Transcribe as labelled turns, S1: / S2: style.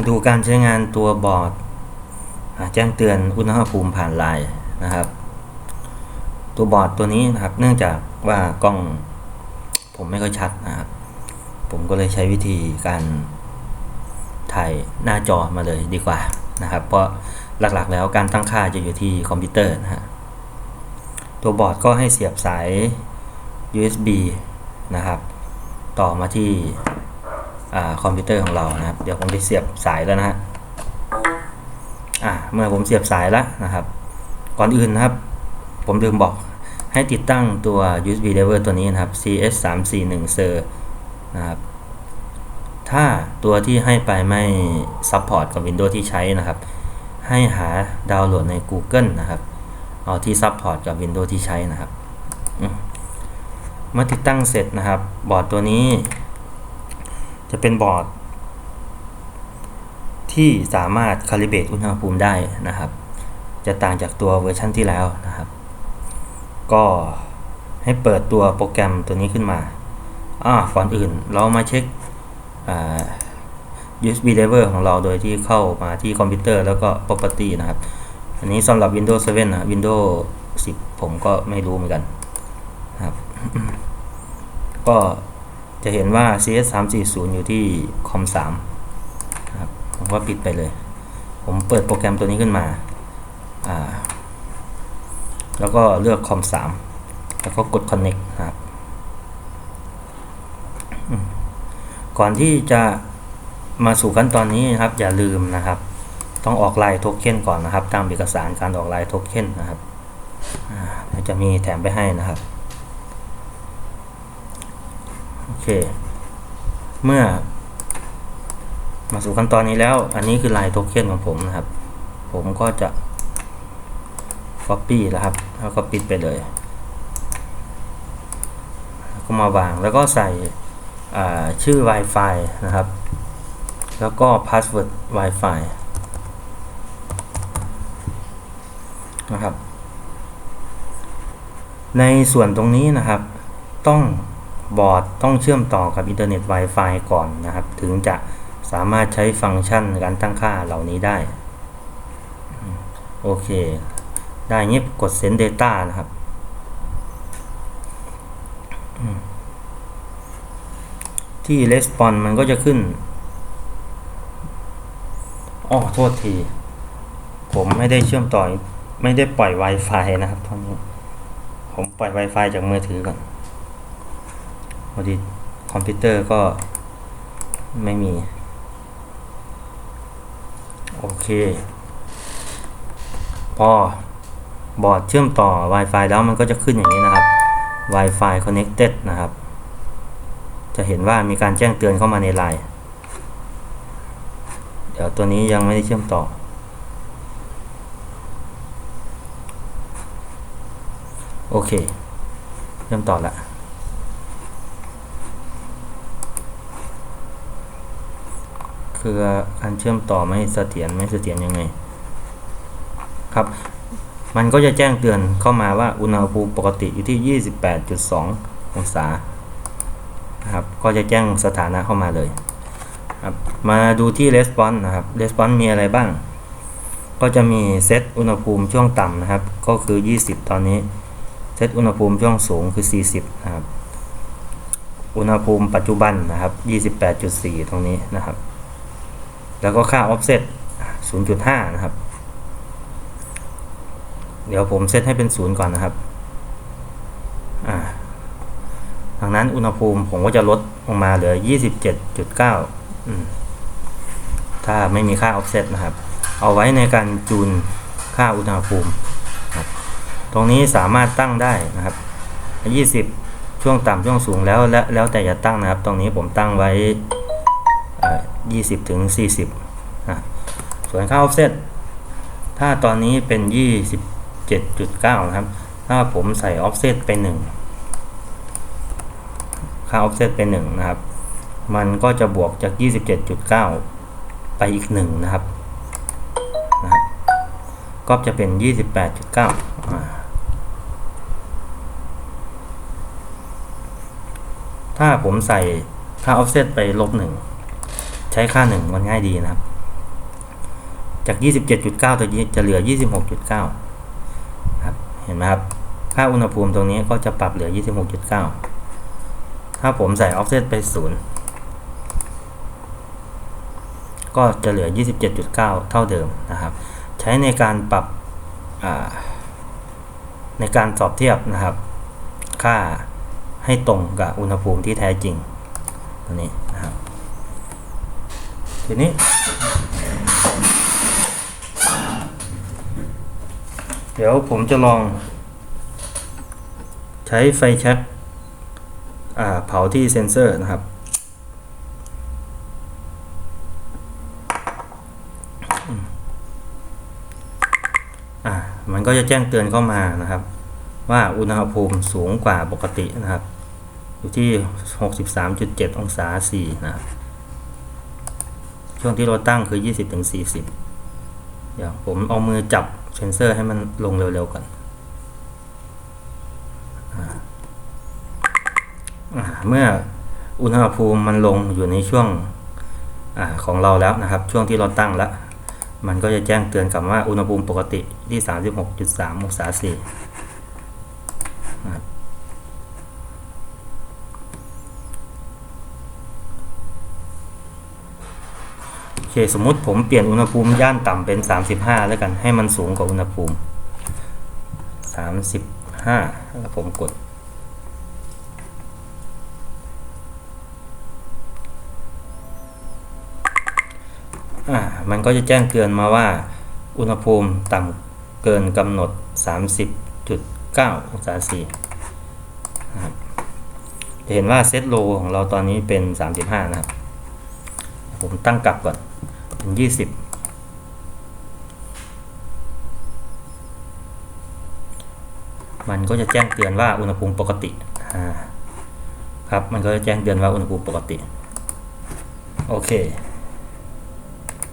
S1: มาดูการใช้งานตัวบอร์ดแจ้งเตือนอุณหภูมิผ่านไลน์นะครับ ตัวบอร์ดตัวนี้นะครับ เนื่องจากว่ากล้องผมไม่ค่อยชัดนะครับ ผมก็เลยใช้วิธีการถ่ายหน้าจอมาเลยดีกว่านะครับ เพราะหลักๆแล้วการตั้งค่าจะอยู่ที่คอมพิวเตอร์นะฮะตัวบอร์ดก็ให้เสียบสาย USB นะครับ ต่อมาที่ คอมพิวเตอร์ของเรานะครับ เดี๋ยวผมจะเสียบสายแล้วนะฮะอ่าเมื่อผมเสียบสายแล้วนะครับ ก่อนอื่นนะครับ ผมลืมบอกให้ติดตั้งตัว USB driver ตัวนี้นะครับ CS 3 4 1 SIR นะครับ ถ้าตัวที่ให้ไปไม่ซัพพอร์ตกับ Windows ที่ใช้นะครับ ให้หาดาวน์โหลดใน Google นะครับ เอาที่ซัพพอร์ตกับ Windows ที่ใช้นะครับ เมื่อติดตั้งเสร็จนะครับ บอร์ดตัวนี้ จะเป็นบอร์ด ที่สามารถคาลิเบตอุณหภูมิได้นะครับ จะต่างจากตัวเวอร์ชันที่แล้วนะครับ ก็ให้เปิดตัวโปรแกรมตัวนี้ขึ้นมาอ่าก่อนอื่น เรามาเช็ค USB driver ของเราโดยที่เข้ามาที่คอมพิวเตอร์แล้วก็ property นะครับ อันนี้สำหรับ Windows 7 นะ Windows 10 ผมก็ไม่รู้เหมือนกันครับ ก็ จะเห็นว่า CS 3 4 0อยู่ที่คอม3ครับผมก็ปิดไปเลย ผมเปิดโปรแกรมตัวนี้ขึ้นมาอ่าแล้วก็เลือกคอม3แล้วก็กด connect ครับ ก่อนที่จะมาสู่ขั้นตอนนี้นะครับ อย่าลืมนะครับ ต้องออกลายโทเค็นก่อนนะครับ ตามเอกสารการออกลายโทเค็นนะครับจะมีแถมไปให้นะครับ โอ เค เมื่อ มาสู่ขั้นตอนนี้แล้ว อันนี้คือลายโทเค็นของผมนะครับ ผมก็จะ Copy แล้วครับ แล้วก็ปิดไปเลย ก็มาวางแล้วก็ใส่ชื่อ Wi-Fi นะครับ แล้วก็ Password Wi-Fi นะครับ ในส่วนตรงนี้นะครับ ต้อง บอร์ดต้องเชื่อมต่อกับอินเทอร์เน็ต Wi-Fi ก่อนนะครับ ถึงจะสามารถใช้ฟังก์ชันการตั้งค่าเหล่านี้ได้ โอเค ได้เงี้ยกด send data นะครับ ที่ response มันก็จะขึ้นอ๋อโทษที ผมไม่ได้เชื่อมต่อ ไม่ได้ปล่อย Wi-Fi นะครับตอนนี้ ผมปล่อย Wi-Fi จากมือถือก่อน พอดีคอมพิวเตอร์ก็ไม่มี โอเค พอบอร์ดเชื่อมต่อ Wi-Fi แล้วมันก็จะขึ้นอย่างนี้นะครับ Wi-Fi connected นะครับ จะเห็นว่ามีการแจ้งเตือนเข้ามาในไลน์เดี๋ยวตัวนี้ยังไม่ได้เชื่อมต่อ โอเคเชื่อมต่อละ คือการเชื่อมต่อไม่เสถียรไม่เสถียรยังไง ครับ มันก็จะแจ้งเตือนเข้ามาว่าอุณหภูมิปกติอยู่ที่ 28.2 องศานะครับก็จะแจ้งสถานะเข้ามาเลยครับมาดูที่ response นะครับ response มีอะไรบ้าง ก็จะมีเซตอุณหภูมิช่วงต่ำนะครับ ก็คือ 20 ตอนนี้ เซตอุณหภูมิช่วงสูงคือ 40 นะครับ อุณหภูมิปัจจุบันนะครับ 28.4 ตรงนี้นะครับ แล้วก็ค่า offset 0.5 นะครับ เดี๋ยวผมเซตให้เป็นศูนย์ก่อนนะครับดังนั้นอุณหภูมิผมก็จะลดลงมาเหลือ 27.9อืมถ้าไม่มีค่า offset นะครับ เอาไว้ในการจูนค่าอุณหภูมิตรงนี้สามารถตั้งได้นะครับ 20 ช่วงต่ำช่วงสูงแล้วและแล้วแต่จะตั้งนะครับ ตรงนี้ผมตั้งไว้ 20ถึง40อะส่วนค่า offset ถ้าตอนนี้เป็น 27.9 นะครับ ถ้าผมใส่ offset ไป 1 ค่า offset ไป 1 นะครับ มันก็จะบวกจาก 27.9 ไปอีก 1 นะครับนะครับ ก็จะเป็น 28.9อ่าถ้าผมใส่ค่า offset ไปลบ1 ใช้ค่า 1 มันง่ายดีนะครับ จาก 27.9จะจะเหลือ 26.9ครับเห็นไหมครับ ค่าอุณหภูมิตรงนี้ก็จะปรับเหลือ 26.9 ถ้าผมใส่ offset ไป 0 ก็จะเหลือ 27.9 เท่าเดิมนะครับ ใช้ในการปรับในการสอบเทียบนะครับ ค่าให้ตรงกับอุณหภูมิที่แท้จริงตัวนี้นะครับ ทีนี้ เดี๋ยวผมจะลอง ใช้ไฟแช็กเผาที่เซนเซอร์นะครับมันก็จะแจ้งเตือนเข้ามานะครับ ว่าอุณหภูมิสูงกว่าปกตินะครับ อยู่ที่ 63.7 องศา C นะครับ ช่วงที่เราตั้งคือ 20ถึง40 เดี๋ยวผมเอามือจับเซนเซอร์ให้มันลงเร็วๆก่อนอเมื่ออุณหภูมิมันลงอยู่ในช่วงอของเราแล้วนะครับ ช่วงที่เราตั้งแล้ว มันก็จะแจ้งเตือนกลับว่าอุณหภูมิปกติที่ 36.3องศาเซนนะครับโอ เคสมมติผมเปลี่ยนอุณหภูมิย่านต่ำเป็น 35 แล้วกันให้มันสูงกว่าอุณหภูมิ 35แล้วผมกด อ่า มันก็จะแจ้งเตือนมาว่า อุณหภูมิต่ำเกินกำหนด 30.9องศาเซนนะครับจะเห็นว่าเซตโลของเราตอนนี้เป็น 35 นะครับ ผมตั้งกลับก่อน เป็น20 มันก็จะแจ้งเตือนว่าอุณหภูมิปกติครับ มันก็จะแจ้งเตือนว่าอุณหภูมิปกติ โอเค